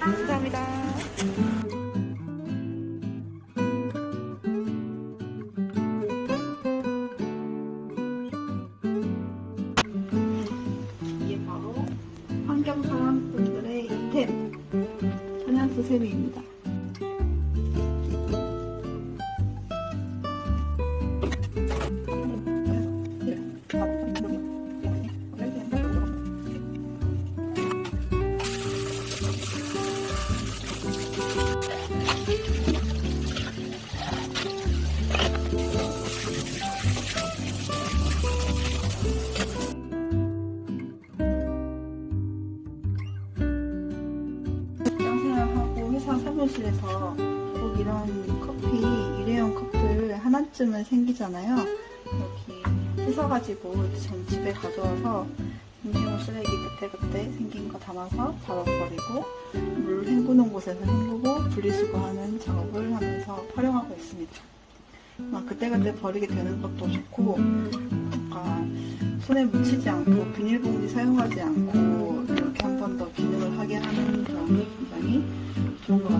감사합니다. 이게 이템 천연수세미입니다. 회사 사무실에서 꼭 이런 커피, 일회용 컵들 하나쯤은 생기잖아요. 여기 씻어가지고 전 집에 가져와서 음식물 쓰레기 그때그때 생긴 거 담아서 잡아버리고 물 헹구는 곳에서 헹구고 분리수거하는 작업을 하면서 활용하고 있습니다. 막 그때그때 버리게 되는 것도 좋고 뭔가 손에 묻히지 않고 비닐봉지 사용하지 않고 이렇게 한 번 더 기능을 하게 하는 점이 굉장히 Donc